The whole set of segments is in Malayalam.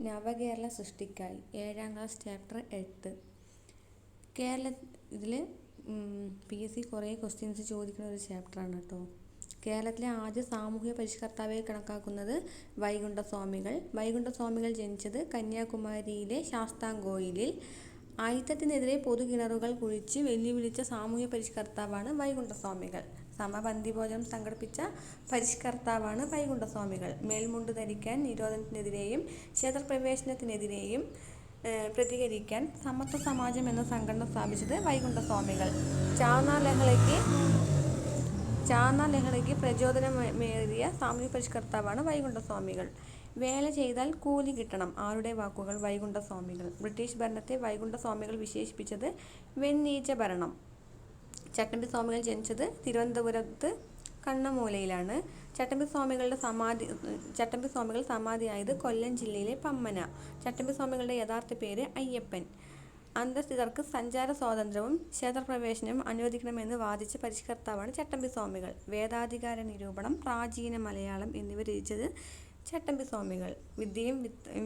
നവകേരള സൃഷ്ടിക്കായി. ഏഴാം ക്ലാസ് ചാപ്റ്റർ എട്ട്. കേരള ഇതിൽ പി എസ് സി കുറേ ക്വസ്റ്റ്യൻസ് ചോദിക്കുന്ന ഒരു ചാപ്റ്ററാണ് കേട്ടോ കേരളത്തിലെ ആദ്യ സാമൂഹ്യ പരിഷ്കർത്താവെ കണക്കാക്കുന്നത് വൈകുണ്ഠസ്വാമികൾ വൈകുണ്ഠസ്വാമികൾ ജനിച്ചത് കന്യാകുമാരിയിലെ ശാസ്താംകോയിലിൽ. അയിത്തത്തിനെതിരെ പൊതുകിണറുകൾ കുഴിച്ച് വെല്ലുവിളിച്ച സാമൂഹ്യ പരിഷ്കർത്താവാണ് വൈകുണ്ഠസ്വാമികൾ സമപന്തി ഭോജനം സംഘടിപ്പിച്ച പരിഷ്കർത്താവാണ് വൈകുണ്ഠസ്വാമികൾ. മേൽമുണ്ട് ധരിക്കാൻ നിരോധനത്തിനെതിരെയും ക്ഷേത്രപ്രവേശനത്തിനെതിരെയും പ്രതികരിക്കാൻ സമത്വ സമാജം എന്ന സംഘടന സ്ഥാപിച്ചത് വൈകുണ്ഠസ്വാമികൾ. ചാന്നാ ലഹളയ്ക്ക് ചാന്നാ ലഹളയ്ക്ക് പ്രചോദനമേറിയ സാമൂഹ്യ പരിഷ്കർത്താവാണ് വൈകുണ്ഠസ്വാമികൾ. വേല ചെയ്താൽ കൂലി കിട്ടണം. ആരുടെ വാക്കുകൾ? വൈകുണ്ഠസ്വാമികൾ. ബ്രിട്ടീഷ് ഭരണത്തെ വൈകുണ്ഠസ്വാമികൾ വിശേഷിപ്പിച്ചത് വെണ്ണീച്ച ഭരണം. ചട്ടമ്പി സ്വാമികൾ ജനിച്ചത് തിരുവനന്തപുരത്ത് കണ്ണമൂലയിലാണ്. ചട്ടമ്പി സ്വാമികളുടെ സമാധി ചട്ടമ്പി സ്വാമികൾ സമാധിയായത് കൊല്ലം ജില്ലയിലെ പമ്മന. ചട്ടമ്പി സ്വാമികളുടെ യഥാർത്ഥ പേര് അയ്യപ്പൻ. അന്തസ്ഥിതർക്ക് സഞ്ചാര സ്വാതന്ത്ര്യവും ക്ഷേത്രപ്രവേശനവും അനുവദിക്കണമെന്ന് വാദിച്ച പരിഷ്കർത്താവാണ് ചട്ടമ്പി സ്വാമികൾ. വേദാധികാര നിരൂപണം പ്രാചീന മലയാളം എന്നിവ രചിച്ചത് ചട്ടമ്പി സ്വാമികൾ. വിദ്യയും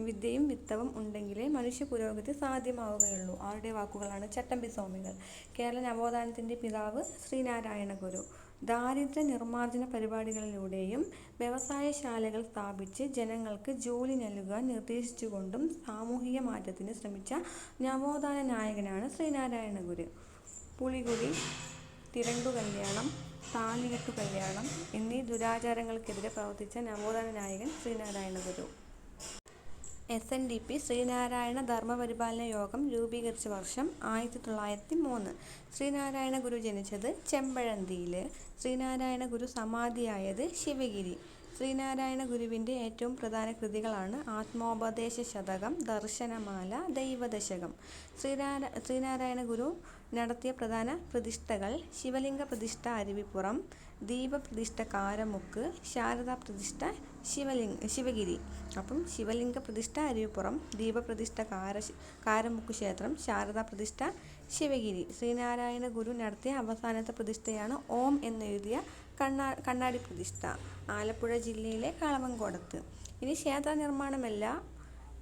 വിദ്യയും വിത്തവും ഉണ്ടെങ്കിലേ മനുഷ്യ പുരോഗതി സാധ്യമാവുകയുള്ളൂ. ആരുടെ വാക്കുകളാണ് ചട്ടമ്പി സ്വാമികൾ? കേരള നവോത്ഥാനത്തിന്റെ പിതാവ് ശ്രീനാരായണ ഗുരു. ദാരിദ്ര്യ നിർമ്മാർജന പരിപാടികളിലൂടെയും വ്യവസായശാലകൾ സ്ഥാപിച്ച് ജനങ്ങൾക്ക് ജോലി നൽകുക നിർദ്ദേശിച്ചുകൊണ്ടും സാമൂഹിക മാറ്റത്തിന് ശ്രമിച്ച നവോത്ഥാന നായകനാണ് ശ്രീനാരായണ ഗുരു. പുളികുടി തിരണ്ടു കല്യാണം താലികെട്ടു കല്യാണം എന്നീ ദുരാചാരങ്ങൾക്കെതിരെ പ്രവർത്തിച്ച നവോത്ഥാന നായകൻ Sreenarayana Guru. S N D P Sreenarayana Dharmaparipalana Yogam രൂപീകരിച്ച വർഷം ആയിരത്തി തൊള്ളായിരത്തി മൂന്ന് ശ്രീനാരായണ ഗുരു ജനിച്ചത് ചെമ്പഴന്തിയിൽ ശ്രീനാരായണ ഗുരു സമാധിയായത് ശിവഗിരി. ശ്രീനാരായണ ഗുരുവിന്റെ ഏറ്റവും പ്രധാന കൃതികളാണ് ആത്മോപദേശ ശതകം ദർശനമാല ദൈവദശകം. ശ്രീനാര ശ്രീനാരായണ ഗുരു നടത്തിയ പ്രധാന പ്രതിഷ്ഠകൾ ശിവലിംഗ പ്രതിഷ്ഠ അരുവിപ്പുറം ദീപപ്രതിഷ്ഠ കാരമുക്ക് ശാരദാ പ്രതിഷ്ഠ ശിവലിംഗ ശിവഗിരി. അപ്പം ശിവലിംഗ പ്രതിഷ്ഠ അരുവിപ്പുറം ദീപപ്രതിഷ്ഠ കാര കാരമുക്ക് ക്ഷേത്രം ശാരദാ പ്രതിഷ്ഠ ശിവഗിരി. ശ്രീനാരായണ ഗുരു നടത്തിയ അവസാനത്തെ പ്രതിഷ്ഠയാണ് ഓം എന്നെഴുതിയ കണ്ണാ കണ്ണാടി പ്രതിഷ്ഠ ആലപ്പുഴ ജില്ലയിലെ കളവങ്കോടത്ത് ഇനി ക്ഷേത്ര നിർമ്മാണമല്ല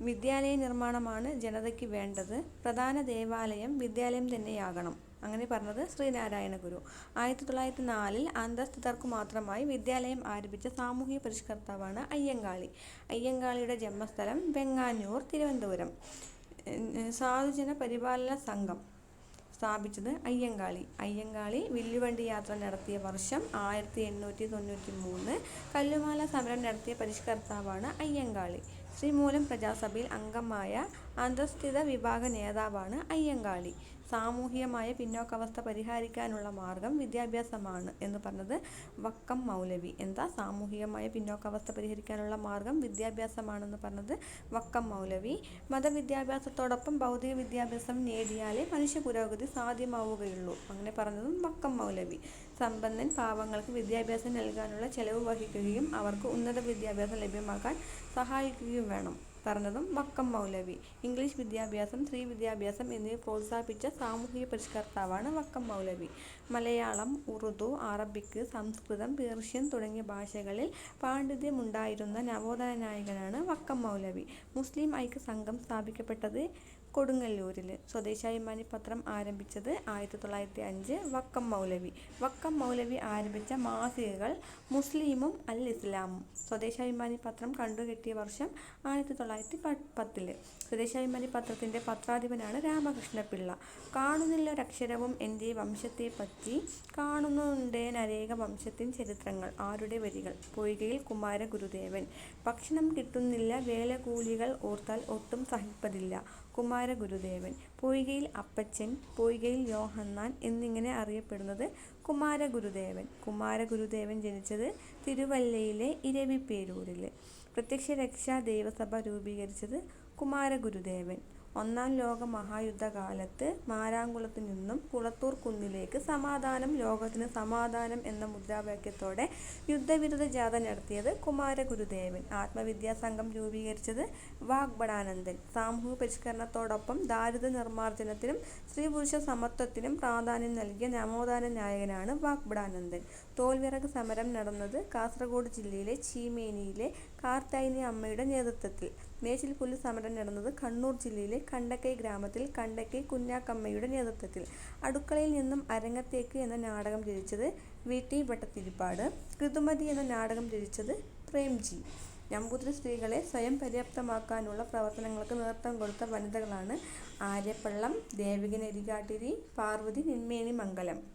വിദ്യാലയ നിർമ്മാണമാണ് ജനതയ്ക്ക് വേണ്ടത്. പ്രധാന ദേവാലയം വിദ്യാലയം തന്നെയാകണം. അങ്ങനെ പറഞ്ഞത് ശ്രീനാരായണ ഗുരു. ആയിരത്തി തൊള്ളായിരത്തി നാലിൽ അന്തസ്ഥിതർക്കു മാത്രമായി വിദ്യാലയം ആരംഭിച്ച സാമൂഹ്യ പരിഷ്കർത്താവാണ് അയ്യങ്കാളി. അയ്യങ്കാളിയുടെ ജന്മസ്ഥലം വെങ്ങാനൂർ തിരുവനന്തപുരം. സാധുജന പരിപാലന സംഘം സ്ഥാപിച്ചത് അയ്യങ്കാളി. അയ്യങ്കാളി വില്ലുവണ്ടി യാത്ര നടത്തിയ വർഷം ആയിരത്തി എണ്ണൂറ്റി തൊണ്ണൂറ്റി മൂന്ന് കല്ലുമാല സമരം നടത്തിയ പരിഷ്കർത്താവാണ് അയ്യങ്കാളി. ശ്രീമൂലം പ്രജാസഭയിൽ അംഗമായ അന്തസ്ഥിത വിഭാഗ നേതാവാണ് അയ്യങ്കാളി. സാമൂഹികമായ പിന്നോക്കാവസ്ഥ പരിഹരിക്കാനുള്ള മാർഗം വിദ്യാഭ്യാസമാണ് എന്ന് പറഞ്ഞത് വക്കം മൗലവി. എന്താ? സാമൂഹികമായ പിന്നോക്കാവസ്ഥ പരിഹരിക്കാനുള്ള മാർഗം വിദ്യാഭ്യാസമാണെന്ന് പറഞ്ഞത് വക്കം മൗലവി. മതവിദ്യാഭ്യാസത്തോടൊപ്പം ഭൗതിക വിദ്യാഭ്യാസം നേടിയാലേ മനുഷ്യ പുരോഗതി സാധ്യമാവുകയുള്ളൂ. അങ്ങനെ പറഞ്ഞതും വക്കം മൗലവി. സമ്പന്നൻ പാവങ്ങൾക്ക് വിദ്യാഭ്യാസം നൽകാനുള്ള ചെലവ് വഹിക്കുകയും അവർക്ക് ഉന്നത വിദ്യാഭ്യാസം ലഭ്യമാക്കാൻ സഹായിക്കുകയും വേണം. പറഞ്ഞതും വക്കം മൗലവി. ഇംഗ്ലീഷ് വിദ്യാഭ്യാസം സ്ത്രീ വിദ്യാഭ്യാസം എന്നിവ പ്രോത്സാഹിപ്പിച്ച സാമൂഹിക പരിഷ്കർത്താവാണ് വക്കം മൗലവി. മലയാളം ഉറുദു അറബിക് സംസ്കൃതം പേർഷ്യൻ തുടങ്ങിയ ഭാഷകളിൽ പാണ്ഡിത്യമുണ്ടായിരുന്ന നവോത്ഥാന നായകനാണ് വക്കം മൗലവി. മുസ്ലിം ഐക്യ സംഘം സ്ഥാപിക്കപ്പെട്ടത് കൊടുങ്ങല്ലൂരിൽ സ്വദേശാഭിമാനി പത്രം ആരംഭിച്ചത് ആയിരത്തി തൊള്ളായിരത്തി അഞ്ച് വക്കം മൗലവി. വക്കം മൗലവി ആരംഭിച്ച മാസികകൾ മുസ്ലിമും അൽ ഇസ്ലാമും. സ്വദേശാഭിമാനി പത്രം കണ്ടുകെട്ടിയ വർഷം ആയിരത്തി തൊള്ളായിരത്തി പത്തിൽ സ്വദേശാഭിമാനി പത്രത്തിന്റെ പത്രാധിപനാണ് രാമകൃഷ്ണപിള്ള. കാണുന്നില്ലൊരക്ഷരവും എന്റെ വംശത്തെപ്പറ്റി. കാണുന്നുണ്ടേനരേക വംശത്തിൻ ചരിത്രങ്ങൾ. ആരുടെ വരികൾ? പൊയ്കയിൽ കുമാര ഗുരുദേവൻ ഭക്ഷണം കിട്ടുന്നില്ല വേലകൂലികൾ ഓർത്താൽ ഒട്ടും സഹിപ്പതില്ല. കുമാര ഗുരുദേവൻ പൊയ്കയിൽ അപ്പച്ചൻ പൊയ്കയിൽ യോഹന്നാൻ എന്നിങ്ങനെ അറിയപ്പെടുന്നത് കുമാരഗുരുദേവൻ കുമാരഗുരുദേവൻ കുമാര ഗുരുദേവൻ ജനിച്ചത് തിരുവല്ലയിലെ ഇരവിപ്പേരൂരിൽ പ്രത്യക്ഷ രക്ഷാ ദേവസഭ രൂപീകരിച്ചത് കുമാര ഗുരുദേവൻ. ഒന്നാം ലോക മഹായുദ്ധകാലത്ത് മാരാങ്കുളത്ത് നിന്നും കുളത്തൂർ കുന്നിലേക്ക് സമാധാനം ലോകത്തിന് സമാധാനം എന്ന മുദ്രാവാക്യത്തോടെ യുദ്ധവിരുദ്ധ ജാഥ നടത്തിയത് കുമാരഗുരുദേവൻ. ആത്മവിദ്യാ സംഘം രൂപീകരിച്ചത് വാഗ്ബടാനന്ദൻ. സാമൂഹിക പരിഷ്കരണത്തോടൊപ്പം ദാരിദ്ര്യ നിർമ്മാർജനത്തിനും സ്ത്രീ പുരുഷ സമത്വത്തിനും പ്രാധാന്യം നൽകിയ നവോത്ഥാന നായകനാണ് വാഗ്ബടാനന്ദൻ. തോൽവിറക് സമരം നടന്നത് കാസർഗോഡ് ജില്ലയിലെ ചീമേനിയിലെ കാർത്തായിനി അമ്മയുടെ നേതൃത്വത്തിൽ. മേച്ചിൽപ്പുല്ല് സമരം നടന്നത് കണ്ണൂർ ജില്ലയിലെ കണ്ടക്കൈ ഗ്രാമത്തിൽ കണ്ടക്കൈ കുഞ്ഞാക്കമ്മയുടെ നേതൃത്വത്തിൽ. അടുക്കളയിൽ നിന്നും അരങ്ങത്തേക്ക് എന്ന നാടകം രചിച്ചത് വി. ടി. ഭട്ടത്തിരിപ്പാട് ഋതുമതി എന്ന നാടകം രചിച്ചത് പ്രേംജി. നമ്പൂതിരി സ്ത്രീകളെ സ്വയം പര്യാപ്തമാക്കാനുള്ള പ്രവർത്തനങ്ങൾക്ക് നേതൃത്വം കൊടുത്ത വനിതകളാണ് ആര്യപ്പള്ളം, ദേവകി എരികാട്ടിരി പാർവതി നെന്മേനിമംഗലം.